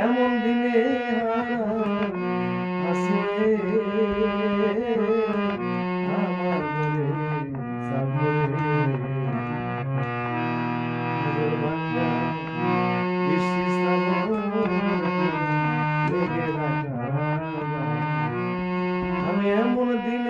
এমন দিনে হাসে আমার বলে আমি এমন দিনে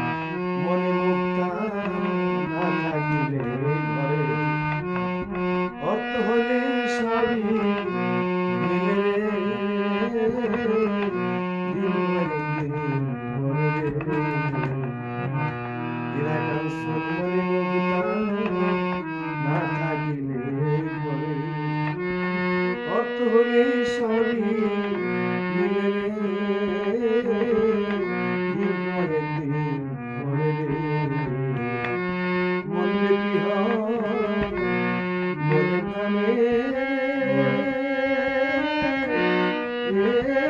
Música